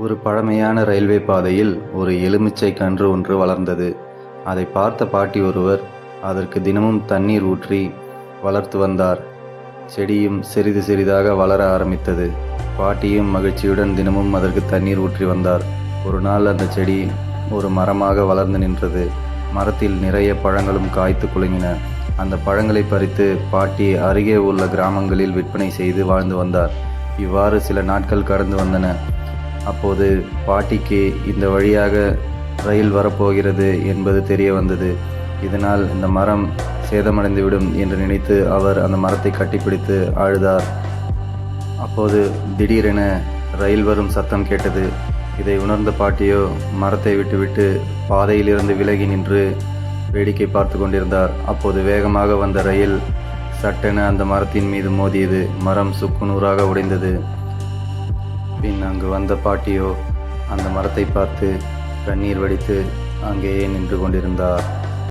ஒரு பழமையான ரயில்வே பாதையில் ஒரு எலுமிச்சை கன்று ஒன்று வளர்ந்தது. அதை பார்த்த பாட்டி ஒருவர் அதற்கு தினமும் தண்ணீர் ஊற்றி வளர்த்து வந்தார். செடியும் சிறிது சிறிதாக வளர ஆரம்பித்தது. பாட்டியும் மகிழ்ச்சியுடன் தினமும் அதற்கு தண்ணீர் ஊற்றி வந்தார். ஒரு நாள் அந்த செடி ஒரு மரமாக வளர்ந்து நின்றது. மரத்தில் நிறைய பழங்களும் காய்த்து குலுங்கின. அந்த பழங்களை பறித்து பாட்டி அருகே உள்ள கிராமங்களில் விற்பனை செய்து வாழ்ந்து வந்தார். இவ்வாறு சில நாட்கள் கடந்து வந்தன. அப்போது பாட்டிக்கு இந்த வழியாக ரயில் வரப்போகிறது என்பது தெரிய வந்தது. இதனால் இந்த மரம் சேதமடைந்துவிடும் என்று நினைத்து அவர் அந்த மரத்தை கட்டிப்பிடித்து அழுதார் அப்போது திடீரென ரயில் வரும் சத்தம் கேட்டது. இதை உணர்ந்த பாட்டியோ மரத்தை விட்டுவிட்டு பாதையிலிருந்து விலகி நின்று வேடிக்கை பார்த்து கொண்டிருந்தார். அப்போது வேகமாக வந்த ரயில் சட்டென அந்த மரத்தின் மீது மோதியது. மரம் சுக்குநூறாக உடைந்தது. பின் அங்கு வந்த பாட்டியோ அந்த மரத்தை பார்த்து கண்ணீர் வடித்து அங்கேயே நின்று கொண்டிருந்தார்.